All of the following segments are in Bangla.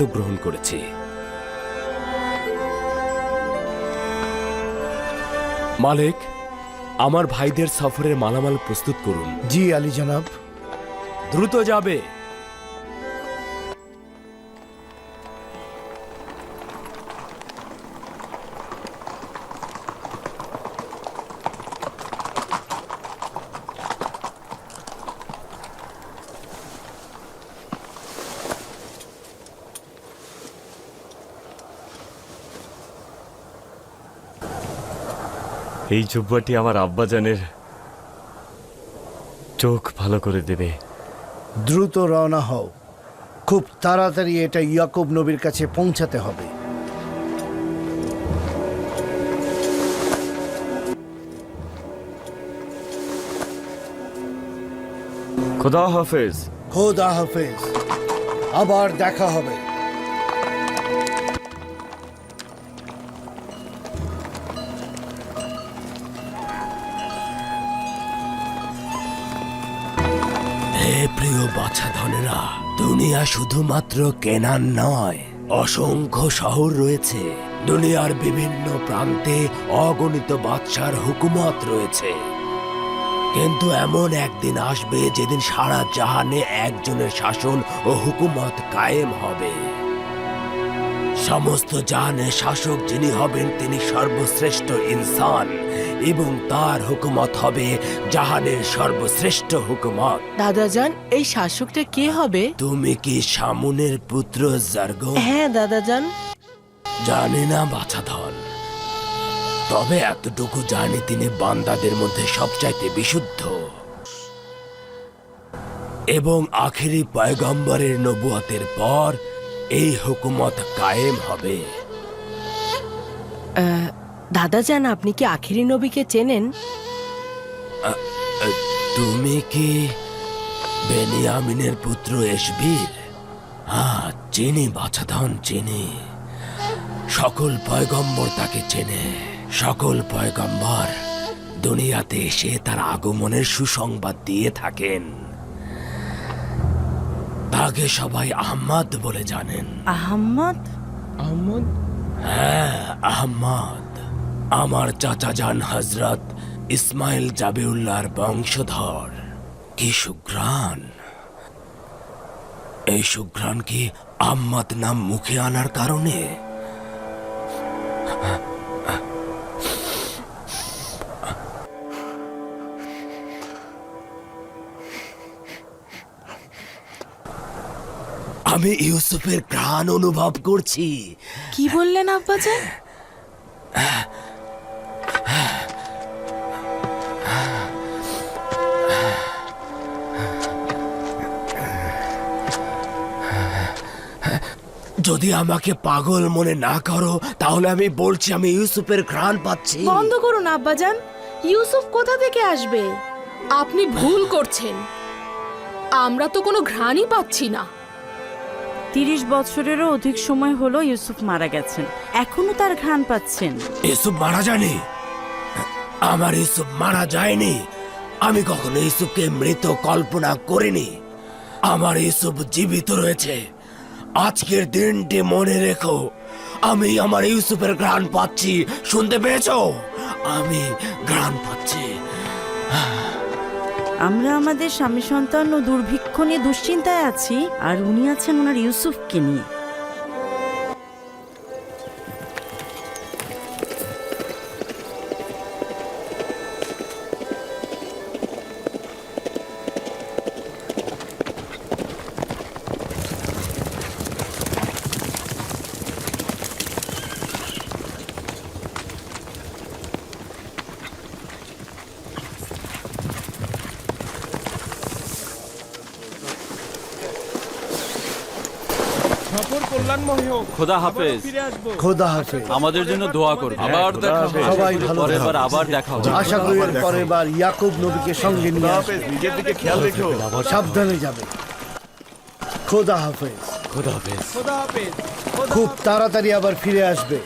সিদ্ধান্ত গ্রহণ করেছি। মালিক আমার ভাইদের সফরের মালামাল প্রস্তুত করুন। জি আলী জনাব। দ্রুত যাবে। এই জুব্বাটি আমার আব্বাজানের। চোখ ভালো করে দেবে। দ্রুত রওনা হও। খুব তাড়াতাড়ি এটা ইয়াকুব নবীর কাছে পৌঁছাতে হবে। খোদা হাফেজ। খোদা হাফেজ। আবার দেখা হবে। দুনিয়া শুধুমাত্র কেনান নয়, অসংখ্য শহর রয়েছে। দুনিয়ার বিভিন্ন প্রান্তে অগণিত বাদশার হুকুমত রয়েছে। কিন্তু এমন একদিন আসবে যেদিন সারা জাহানে একজনের শাসন ও হুকুমত কায়েম হবে। সমস্ত জাহানের শাসক যিনি হবেন তিনি সর্বশ্রেষ্ঠ ইনসান। এবং তার হুকুমত হবে জাহানের সর্বশ্রেষ্ঠ হুকুমত। দাদাজান এই শাসকটা কে হবে? তুমি কি সামুনের পুত্র জার্গ? হ্যাঁ দাদাজান। জানি না বাছাধন তবে এতটুকু জানি তিনি বান্দাদের মধ্যে সবচাইতে বিশুদ্ধ। এবং আখেরি পয়গম্বরের নবুয়াতের পর এই হুকুমত কায়েম হবে। আহ, দাদাজান আপনি কি আখিরি নবীকে চেনেন? তুমি কি বেনিয়ামিনের পুত্র এসবির হ্যাঁ চিনি বাছাধন চিনি। সকল পয়গম্বর তাকে চেনে। সকল পয়গম্বর দুনিয়াতে এসে তার আগমনের সুসংবাদ দিয়ে থাকেন। তাকে সবাই আহম্মদ বলে জানেন। আহম্মদ? আহম্মদ? হ্যাঁ আহম্মদ। আমার চাচা যান হজরত ইসমাইল জাবিউল্লাহর বংশধর। কি সুঘ্রাণ। এই সুঘ্রাণ কি আহম্মদ নাম মুখে আনার কারণে? আমি ইউসুফের ঘ্রাণ অনুভব করছি। কি বললেন আব্বাজান? যদি আমাকে পাগল মনে না করো তাহলে আমি বলছি আমি ইউসুফের ঘ্রাণ পাচ্ছি। বন্ধ করুন আব্বাজান। ইউসুফ কোথা থেকে আসবে? আপনি ভুল করছেন। আমরা তো কোনো ঘ্রাণই পাচ্ছি না। তিরিশ বছরেরও অধিক সময় হলো ইউসুফ মারা গেছেন। এখনও তার ঘ্রাণ পাচ্ছেন। ইউসুফ মারা যায়নি? আমার ইউসুফ মারা যায়নি। আমি কখনো ইউসুফকে মৃত কল্পনা করিনি। আমার ইউসুফ জীবিত রয়েছে। আজকের দিনটি মনে রেখো। আমি আমার ইউসুফের ঘ্রাণ পাচ্ছি। শুনতে পেয়েছ? আমি ঘ্রাণ পাচ্ছি। আমরা আমাদের স্বামী সন্তান ও দুর্ভিক্ষ নিয়ে দুশ্চিন্তায় আছি, আর উনি আছেন ওনার ইউসুফকে নিয়ে। খোদা হাফেজ। খোদা হাফেজ। আমাদের জন্য দোয়া করবে। আবার দেখা হবে। সবাই ভালো পরের বার আবার দেখা হবে। আশা করি এর পরের বার ইয়াকুব নবীকে সঙ্গে নিয়ে আসবে। নিজের দিকে খেয়াল রেখো। সাবধানে যাবে। খোদা হাফেজ। খোদা হাফেজ। খুব তাড়াতাড়ি আবার ফিরে আসবে।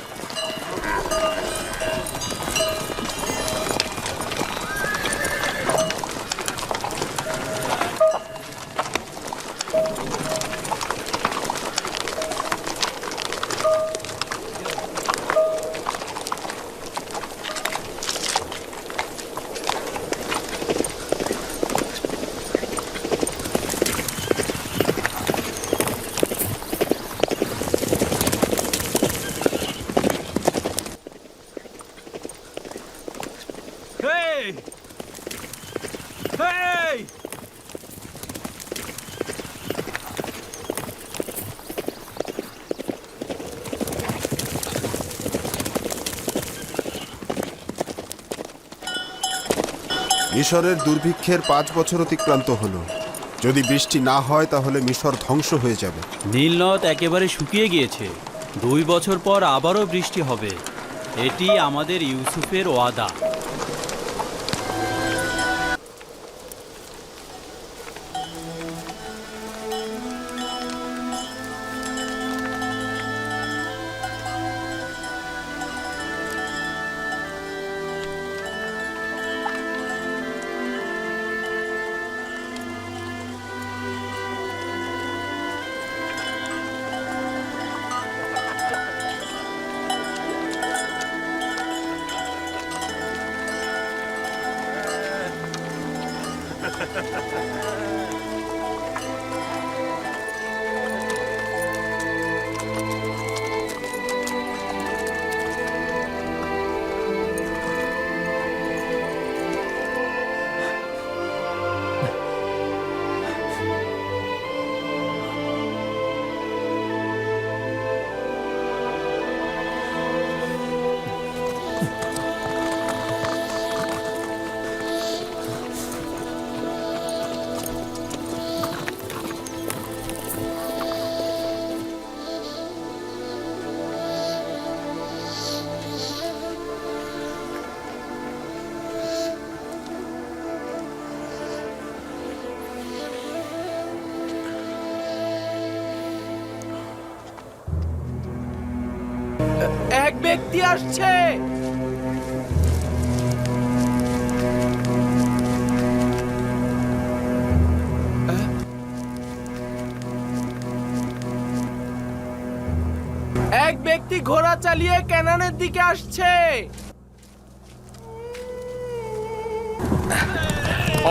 মিশরের দুর্ভিক্ষের পাঁচ বছর অতিক্রান্ত হলো। যদি বৃষ্টি না হয়, তাহলে মিশর ধ্বংস হয়ে যাবে। নীলনদ একেবারে শুকিয়ে গিয়েছে। দুই বছর পর আবারও বৃষ্টি হবে। এটি আমাদের ইউসুফের ওয়াদা। ব্যক্তি আসছে। এক ব্যক্তি ঘোড়া চালিয়ে ক্যানানের দিকে আসছে।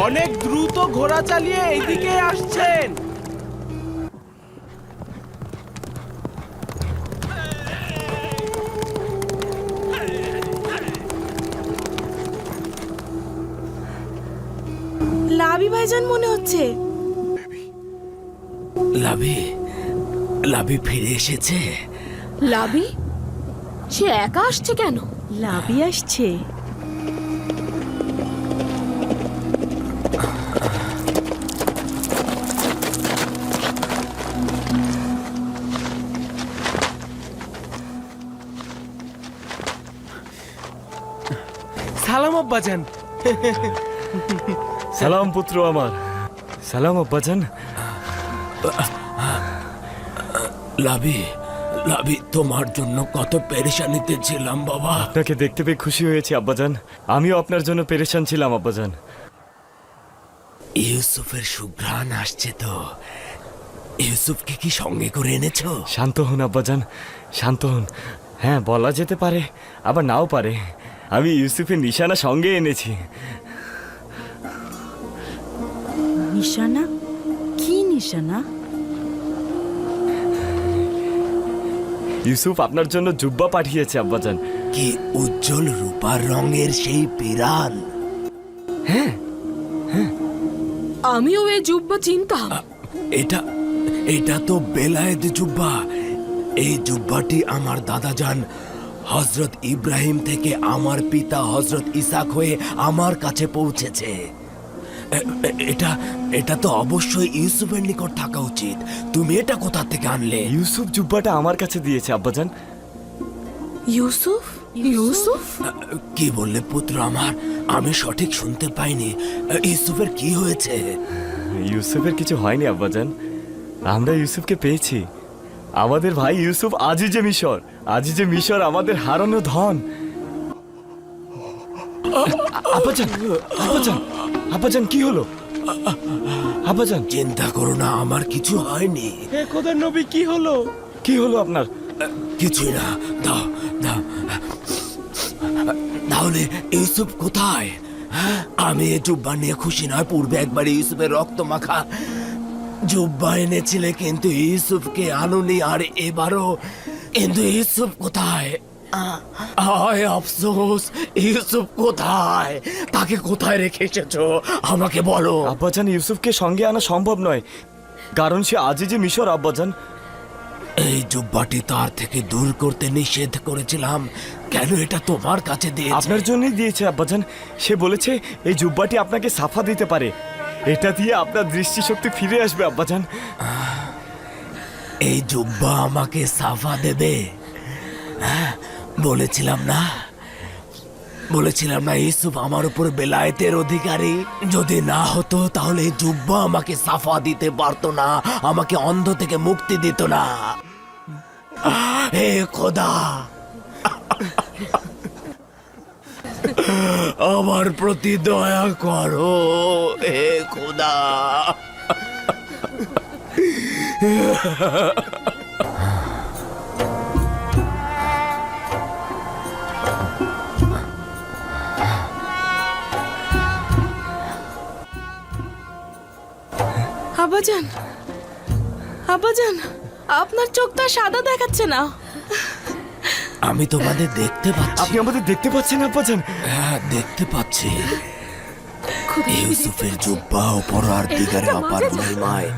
অনেক দ্রুত ঘোড়া চালিয়ে এইদিকে আসছেন। ভাইজান মনে হচ্ছে? লাভি লাভি ফিরে এসেছে। লাভি? সে একা আসছে কেন? লাভি আসছে। সালাম আব্বাজান। সালাম পুত্র আমার। সালাম আব্বাজান লাভি লাভি তোমার জন্য কত পেরেশানিতে ছিলাম বাবা। আপনাকে দেখতে পেয়ে খুশি হয়েছি আব্বাজান। আমিও আপনার জন্য পেরেশান ছিলাম আব্বাজান। ইউসুফের সুঘ্রাণ আসছে তো। ইউসুফকে কি সঙ্গে করে এনেছো? শান্ত হন আব্বাজান। শান্ত হন। হ্যাঁ বলা যেতে পারে আবার নাও পারে। আমি ইউসুফের নিশানা সঙ্গে এনেছি। নিশানা? কি নিশানা? ইউসুফ আপনার জন্য জুব্বা পাঠিয়েছে আব্বাজান। কি উজ্জ্বল রূপার রঙের সেই পিরান। আমিও এই জুব্বা চিনতাম। এটা এটা তো বেলায়েত জুব্বা। এই জুব্বাটি আমার দাদাজান হজরত ইব্রাহিম থেকে আমার পিতা হজরত ইসাক হয়ে আমার কাছে পৌঁছেছে। এটা এটা তো অবশ্যই ইউসুফের নিকট থাকা উচিত। তুমি এটা কোথা থেকে আনলে? ইউসুফ জুব্বাটা আমার কাছে দিয়েছে আব্বাজান। ইউসুফ? ইউসুফ? কি বললে পুত্র আমার? আমি সঠিক শুনতে পাইনি। ইউসুফের কি হয়েছে? ইউসুফের কিছু হয়নি আব্বাজান। আমরা ইউসুফকে পেয়েছি। আমাদের ভাই ইউসুফ আজই যে মিশর। আজই যে মিশর আমাদের হারানো ধন। আব্বাজান আব্বাজান। আব্বাজান কি হলো? আব্বাজান। চিন্তা করো না আমার কিছু হয়নি। কি হলো? আপনার? কিছুই না দাও দাও। তাহলে ইউসুফ কোথায়? হ্যাঁ? আমি এ জুব্বা নিয়ে খুশি নয় পূর্বে একবার ইউসুফের রক্ত মাখা জুব্বা এনেছিলে কিন্তু ইউসুফকে আনুনি আর এবারও কিন্তু ইউসুফ কোথায়? আয় আফসোস ইউসুফ কোথায়? তাকে কোথায় রেখে এসেছ? আমাকে বলো। আব্বাজান ইউসুফকে সঙ্গে আনা সম্ভব নয়। কারণ সে আজই যে মিশর আব্বাজান। এই জুব্বাটি তার থেকে দূর করতে নিষেধ করেছিলাম। কেন এটা তোমার কাছে দিয়েছে? আপনার জন্যই দিয়েছে আব্বাজান। সে বলেছে এই জুব্বাটি আপনাকে সাফা দিতে পারে। এটা দিয়ে আপনার দৃষ্টিশক্তি ফিরে আসবে আব্বাজান। এই জুব্বা আমাকে সাফা দেবে। হ্যাঁ বলেছিলাম না? বলেছিলাম না ইসুফ আমার উপর বেলায়েতের অধিকারী। যদি না হতো, তাহলে জুব্বা আমাকে সাফা দিতে পারতো না, আমাকে অন্ধ থেকে মুক্তি দিত না। হে খোদা! আমার প্রতি দয়া করো, হে খোদা! আব্বাজান। আব্বাজান আপনার চোখটা সাদা দেখাচ্ছে না। আমি তোমাদের দেখতে পাচ্ছি। আপনি আমাদের দেখতে পাচ্ছেন আব্বাজান? হ্যাঁ দেখতে পাচ্ছি। ইউসুফের জুব্বা ও পরার দিগারে অপার মহিমায়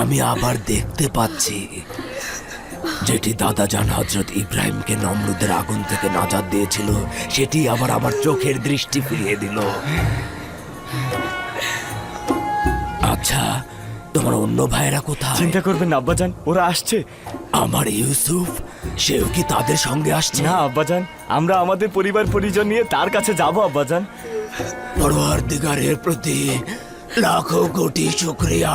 আমি আবার দেখতে পাচ্ছি। যেটি দাদা জান হজরত ইব্রাহিমকে নমরুদের আগুন থেকে নাজাদ দিয়েছিল সেটি আবার আমার চোখের দৃষ্টি ফিরিয়ে দিল। আচ্ছা তোমার অন্য ভাইয়েরা কোথায়? চিন্তা করবেন না আব্বাজান ওরা আসছে। আমার ইউসুফ সেও কি তাদের সঙ্গে আসছে? না আব্বাজান আমরা আমাদের পরিবার পরিজন নিয়ে তার কাছে যাব আব্বাজান। পরোয়ার দিগারের প্রতি লাখো কোটি শুক্রিয়া।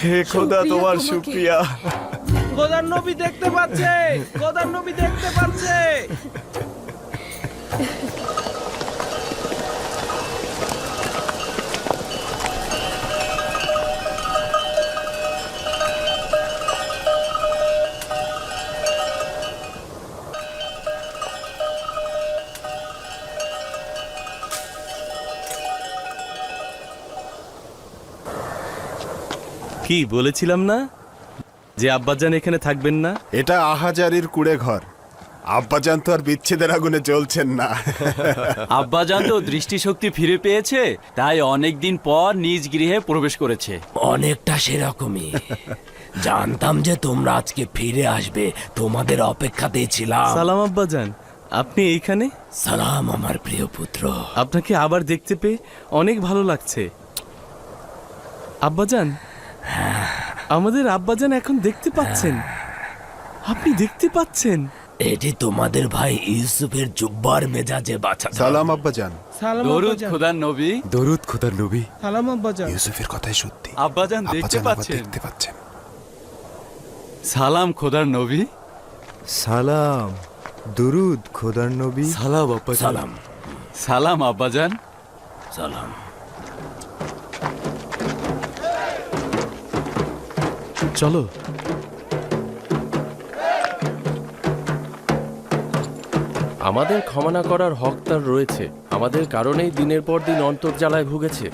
হে খোদা তোমার শুক্রিয়া। গোদার নবী দেখতে পাচ্ছে গোদার নবী দেখতে পাচ্ছে। কি বলেছিলাম না? যে আব্বাজান এখানে থাকবেন না? এটা আহাজারির কুড়ে ঘর আব্বাজান তো আর বিচ্ছেদের আগুনে জ্বলছেন না। আব্বাজান তো দৃষ্টিশক্তি ফিরে পেয়েছে তাই অনেক দিন পর নিজ গৃহে প্রবেশ করেছে। অনেকটা সেরকমই। জানতাম যে তোমরা আজকে ফিরে আসবে তোমাদের অপেক্ষাতেই ছিলাম। সালাম আব্বাজান আপনি এইখানে? সালাম আমার প্রিয় পুত্র। আপনাকে আবার দেখতে পেয়ে অনেক ভালো লাগছে। আব্বাজান আমাদের আব্বাজান এখন দেখতে পাচ্ছেন। আপনি দেখতে পাচ্ছেন। এটি তোমাদের ভাই ইউসুফের জুব্বার মেজাজে বাছা সালাম আব্বাজান। দরুদ খোদার নবী। দরুদ খোদার নবী। সালাম আব্বাজান। ইউসুফের কথাই সত্যি। আব্বাজান দেখতে পাচ্ছেন। দেখতে পাচ্ছেন। সালাম খোদার নবী। সালাম। দুরুদ খোদার নবী। সালাম আব্বাজান। সালাম। সালাম আব্বাজান। সালাম। চলো। আমাদের ক্ষমা না করার হক তার রয়েছে। আমাদের কারণেই দিনের পর দিন অন্তর্জালায় ভুগেছে।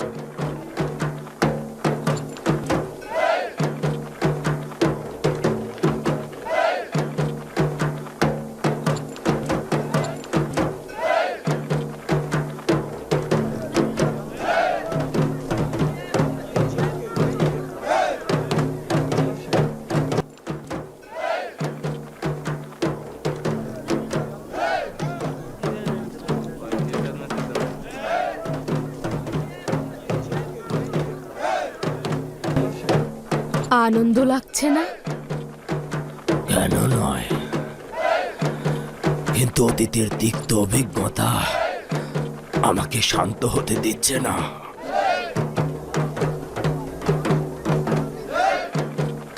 আনন্দ লাগছে না? কেন নয়? কিন্তু অতীতের তিক্ত অভিজ্ঞতা আমাকে শান্ত হতে দিচ্ছে না।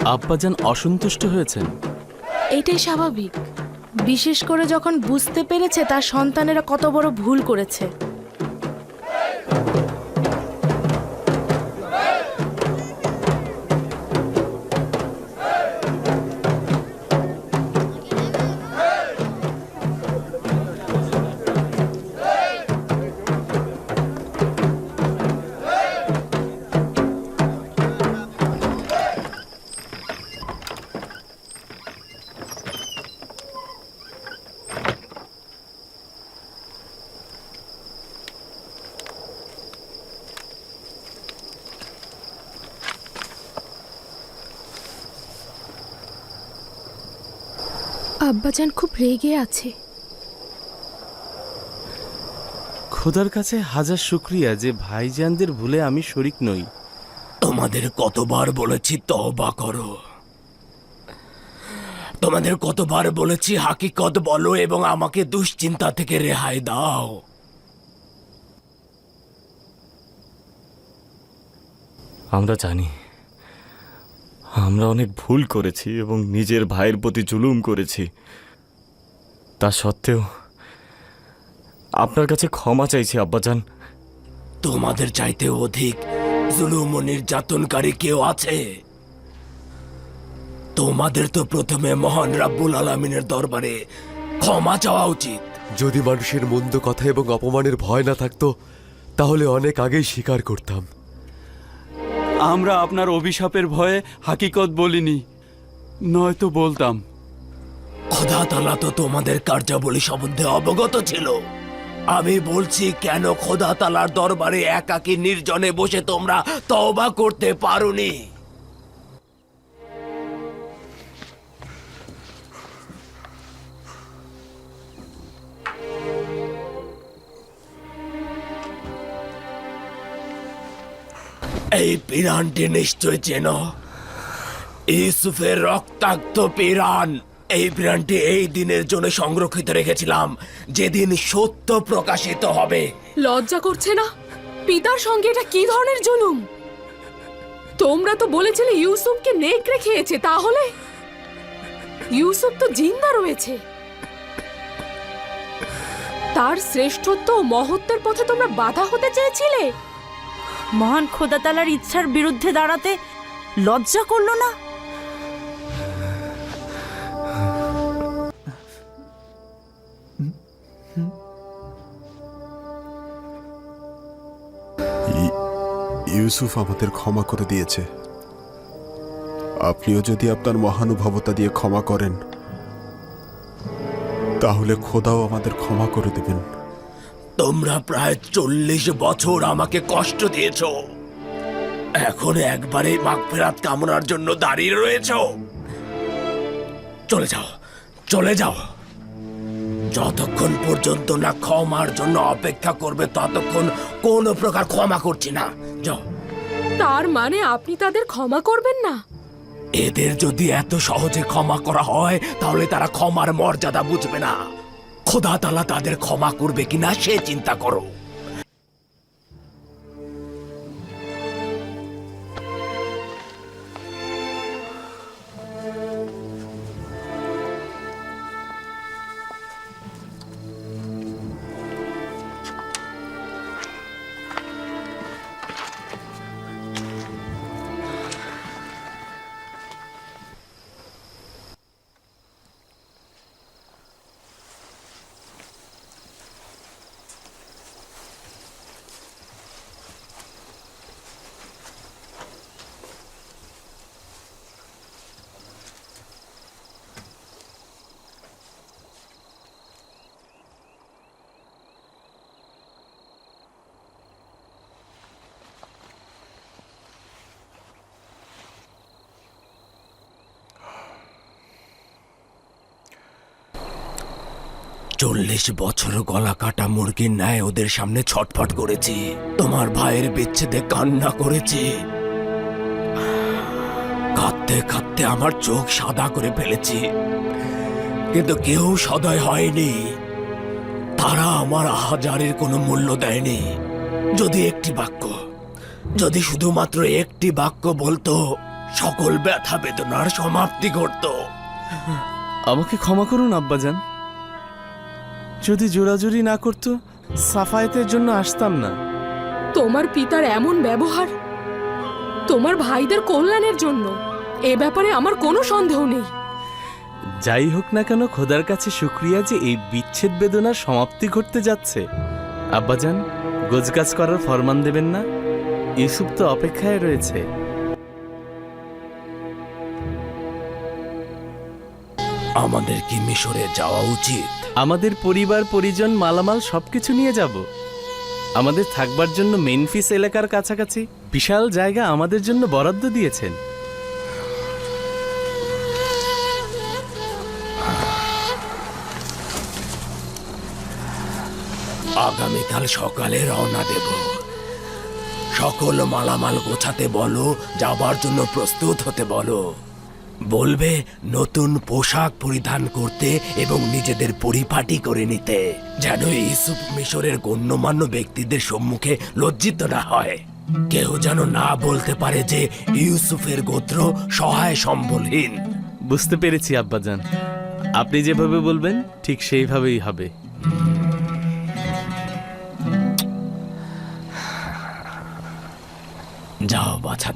আব্বাজান অসন্তুষ্ট হয়েছেন। এটাই স্বাভাবিক। বিশেষ করে যখন বুঝতে পেরেছে তার সন্তানেরা কত বড় ভুল করেছে। আব্বাজান খুব রেগে আছে। খোদার কাছে হাজার শুক্রিয়া যে ভাইজানদের ভুলে আমি শরিক নই। তোমাদের কতবার বলেছি তওবা করো। তোমাদের কতবার বলেছি হাকিকত বলো এবং আমাকে দুশ্চিন্তা থেকে রেহাই দাও। আমরা জানি আমরা অনেক ভুল করেছি এবং নিজের ভাইয়ের প্রতি জুলুম করেছি। তা সত্ত্বেও আপনার কাছে ক্ষমা চাইছি আব্বাজান। তোমাদের চাইতে অধিক জুলুম ও নির্যাতনকারী কেউ আছে? তোমাদের তো প্রথমে মহান রাব্বুল আলমিনের দরবারে ক্ষমা চাওয়া উচিত। যদি মানুষের মন্দ কথা এবং অপমানের ভয় না থাকতো তাহলে অনেক আগেই স্বীকার করতাম। আমরা আপনার অভিশাপের ভয়ে হাকিকত বলিনি নয়তো বলতাম। খোদা তালা তো তোমাদের কার্যাবলী সম্বন্ধে অবগত ছিল। আমি বলছি, কেন খোদা তালার দরবারে একাকী নির্জনে বসে তোমরা তওবা করতে পারোনি? এই পিরানটি নিশ্চয় চেন। ইউসুফের রক্তাক্ত পিরান। এই পিরানটি এই দিনের জন্য সংরক্ষিত রেখেছিলাম। যেদিন সত্য প্রকাশিত হবে। লজ্জা করছে না? পিতার সঙ্গে এটা কি ধরনের জুলুম? তোমরা তো বলেছিলে ইউসুফকে নেকড়ে খেয়েছে তাহলে? ইউসুফ তো জিন্দা রয়েছে। তার শ্রেষ্ঠত্ব ও মহত্বের পথে তোমরা বাধা হতে চেয়েছিলে? মহান খোদাতালার ইচ্ছার বিরুদ্ধে দাঁড়াতে লজ্জা করল না? ইউসুফ আমাদের ক্ষমা করে দিয়েছে। আপনিও যদি আপনার মহানুভবতা দিয়ে ক্ষমা করেন, তাহলে খোদাও আমাদের ক্ষমা করে দেবেন। তোমরা প্রায় চল্লিশ বছর আমাকে কষ্ট দিয়েছ। এখন একবারে মাগফেরাত কামনার জন্য দাঁড়িয়ে রয়েছ। চলে যাও চলে যাও। যতক্ষণ পর্যন্ত না ক্ষমার জন্য অপেক্ষা করবে, ততক্ষণ কোনো প্রকার ক্ষমা করছি না। যাও। তার মানে আপনি তাদের ক্ষমা করবেন না? এদের যদি এত সহজে ক্ষমা করা হয়, তাহলে তারা ক্ষমার মর্যাদা বুঝবে না। খোদা তালা তাদের ক্ষমা করবে কিনা সে চিন্তা করো। চল্লিশ বছর গলা কাটা মুরগির ন্যায় ওদের সামনে ছটফট করেছি। তোমার ভাইয়ের বিচ্ছেদে কান্না করেছি। কাঁদতে কাঁদতে আমার চোখ সাদা করে ফেলেছি। কিন্তু কেউ সদয় হয়নি। তারা আমার হাজারের কোনো মূল্য দেয়নি। যদি একটি বাক্য, যদি শুধুমাত্র একটি বাক্য বলতো, সকল ব্যথা বেদনার সমাপ্তি ঘটতো। আমাকে ক্ষমা করুন, আব্বাজান। যদি জোরাজুরি না করতো সাফায়েতের জন্য আসতাম না। তোমার পিতার এমন ব্যবহার তোমার ভাইদের কল্যাণের জন্য এ ব্যাপারে আমার কোনো সন্দেহ নেই। যাই হোক না কেন খোদার কাছে শুক্রিয়া যে এই বিচ্ছেদ বেদনার সমাপ্তি ঘটতে যাচ্ছে। আব্বাজান গোজগাছ করার ফরমান দেবেন না? ইউসুফ তো অপেক্ষায় রয়েছে। আমাদের কি মিশরে যাওয়া উচিত? আমাদের পরিবার, পরিজন, মালামাল সব কিছু নিয়ে যাব। আমাদের থাকবার জন্য মেনফিস এলাকার কাছাকাছি বিশাল জায়গা আমাদের জন্য বরাদ্দ দিয়েছেন। আগামীকাল সকালে রওনা দেব। সকল মালামাল গোছাতে বলো, যাবার জন্য প্রস্তুত হতে বলো। বলবে নতুন পোশাক পরিধান করতে এবং নিজেদের পরিপাটি করে নিতে যেন ইউসুফ মিশরের গণ্যমান্য ব্যক্তিদের সম্মুখে লজ্জিত না হয়। কেউ যেন না বলতে পারে যে ইউসুফের গোত্র সহায় সম্বলহীন। বুঝতে পেরেছি আব্বাজান। আপনি যেভাবে বলবেন ঠিক সেইভাবেই হবে। যাও বাছা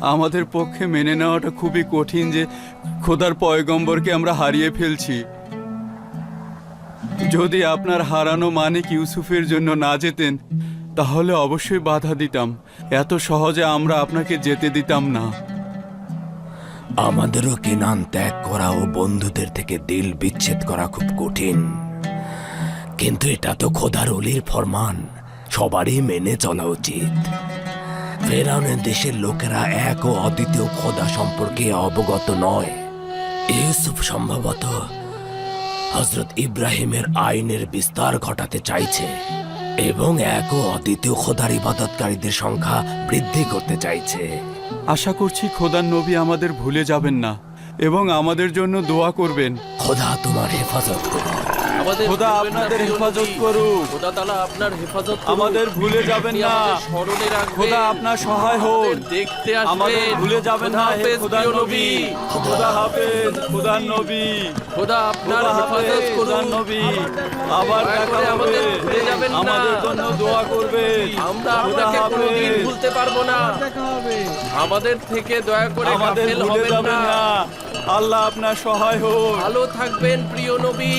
আমাদের পক্ষে মেনে নেওয়াটা খুবই কঠিন যে খোদার পয়গম্বরকে আমরা হারিয়ে ফেলছি। যদি আপনার হারানো মানিক ইউসুফের জন্য না যেতেন, তাহলে অবশ্যই বাধা দিতাম। এত সহজে আমরা আপনাকে যেতে দিতাম না। আমাদেরও কেনান ত্যাগ করা ও বন্ধুদের থেকে দিল বিচ্ছেদ করা খুব কঠিন। কিন্তু এটা তো খোদার অলির ফরমান। সবারই মেনে চলা উচিত। ফেরাউনের দেশের লোকেরা এক ও অদ্বিতীয় খোদা সম্পর্কে অবগত নয়। ইউসুফ সম্ভবত হজরত ইব্রাহিমের আইনের বিস্তার ঘটাতে চাইছে এবং এক ও অদ্বিতীয় খোদার ইবাদতকারীদের সংখ্যা বৃদ্ধি করতে চাইছে। আশা করছি খোদার নবী আমাদের ভুলে যাবেন না এবং আমাদের জন্য দোয়া করবেন। খোদা তোমার হেফাজত করুন। আমাদের খোদা ভুলবেন না, আপনাদের প্রিয় হেফাজত নবী। করুক। খোদা তাআলা আপনার হেফাজত করুক। আমাদের ভুলে যাবেন আপনি না। আমাদের স্মরণে রাখবেন। খোদা আপনার সহায় আমাদের দেখতে আসবেন। আমাদের ভুলে যাবেন না হে হাফেজ, প্রিয় নবী। খোদা হাফেজ খোদার নবী। খোদা আপনার খোদা হেফাজত হাফেজ করুন। নবী। আবার দয়া দেখা করে হবে। আমাদের ভুলে যাবেন না। আমাদের জন্য দোয়া করবে। আমরা আপনাকে কোনোদিন ভুলতে পারব না। আমাদের থেকে দয়া করে আমাদের গাফেল ভুলে হবেন যাবেন না। না। আল্লাহ আপনার সহায় হোক। ভালো থাকবেন প্রিয় নবী।